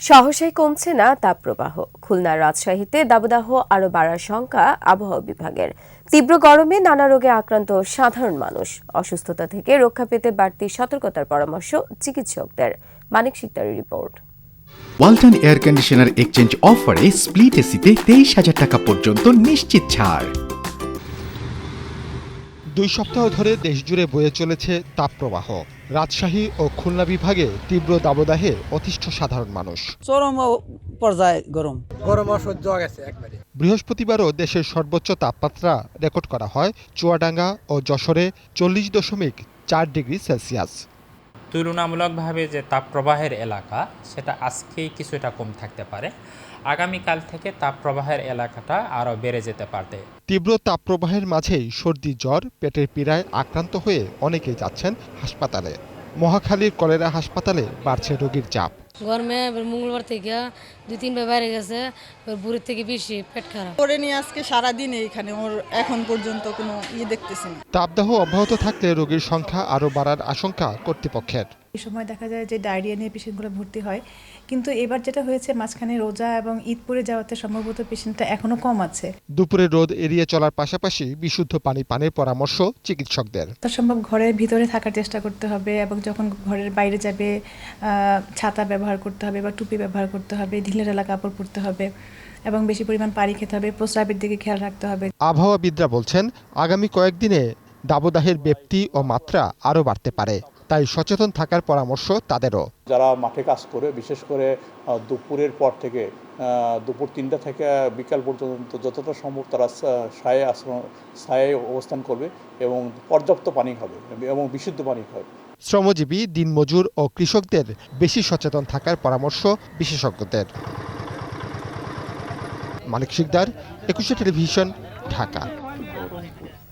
সহসাই কমছে না তাপপ্রবাহ। খুলনার রাজশাহীতে দাবদাহ আরও বাড়ার শঙ্কা আবহাওয়া বিভাগের। তীব্র গরমে নানা রোগে আক্রান্ত সাধারণ মানুষ। অসুস্থতা থেকে রক্ষা পেতে বাড়তি সতর্কতার পরামর্শ চিকিৎসকদের। Manik সিকদারের report. Walton air conditioner exchange অফারে স্প্লিট এসিতে তেইশ হাজার টাকা পর্যন্ত নিশ্চিত ছাড়। দুই সপ্তাহ ধরে দেশজুড়ে বয়ে চলেছে তাপপ্রবাহ। রাজশাহী ও খুলনা বিভাগে তীব্র দাবদাহে অতিষ্ঠ সাধারণ মানুষ। চরম পর্যায়ে গরম। গরম অসহ্য গেছে একবারে। বৃহস্পতিবারও দেশের সর্বোচ্চ তাপমাত্রা রেকর্ড করা হয় চুয়াডাঙ্গা ও যশোরে চল্লিশ দশমিক চার ডিগ্রি সেলসিয়াস। তুলনামূলকভাবে যে তাপপ্রবাহের এলাকা, সেটা আজকেই কিছুটা কম থাকতে পারে। আগামীকাল থেকে তাপপ্রবাহের এলাকাটা আরও বেড়ে যেতে পারে তীব্র তাপপ্রবাহের মাঝেই সর্দি জ্বর, পেটের পীড়ায় আক্রান্ত হয়ে অনেকে যাচ্ছেন হাসপাতালে। মহাখালীর কলেরা হাসপাতালে বাড়ছে রোগীর চাপ। গরমে এবার মঙ্গলবার থেকে দুই তিনবার বাইরে গেছে এবার বুড়ির থেকে বেশি পেট খারাপ। করে নিয়ে আজকে সারাদিন এইখানে ওর এখন পর্যন্ত কোনো ইয়ে দেখতেছি না। তাপদাহ অব্যাহত থাকলে রোগীর সংখ্যা আরও বাড়ার আশঙ্কা কর্তৃপক্ষের। এই সময় দেখা যায় যে ডায়রিয়া নিয়ে পেশেন্টগুলো ভর্তি হয়। কিন্তু এবার যেটা হয়েছে মাঝখানে রোজা এবং ঈদ পরে যাওয়াতে সম্ভবত পেশেন্টটা এখনও কম আছে। দুপুরে রোদ এড়িয়ে চলার পাশাপাশি বিশুদ্ধ পানি পানের পরামর্শ চিকিৎসকদের। তার সম্ভব ঘরের ভিতরে থাকার চেষ্টা করতে হবে এবং যখন ঘরের বাইরে যাবে ছাতা ব্যবহার করতে হবে বা টুপি ব্যবহার করতে হবে ঢিলেঢালা কাপড় পরতে হবে এবং বেশি পরিমাণ পানি খেতে হবে প্রস্রাবের দিকে খেয়াল রাখতে হবে। আবহাওয়াবিদরা বলছেন আগামী কয়েকদিনে দাবদাহের ব্যাপ্তি ও মাত্রা আরও বাড়তে পারে। তাই সচেতন থাকার পরামর্শ তাদেরও। যারা মাঠে কাজ করে বিশেষ করে দুপুরের পর থেকে দুপুর তিনটা থেকে বিকাল পর্যন্ত যতটা সম্ভব তারা সা- ছায়ে আশ্রম ছায়ে অবস্থান করবে এবং পর্যাপ্ত পানি খাবে এবং বিশুদ্ধ পানি খাবে। শ্রমজীবী দিনমজুর ও কৃষকদের বেশি সচেতন থাকার পরামর্শ বিশেষজ্ঞদের। মানিক শিকদার একুশে টেলিভিশন ঢাকা।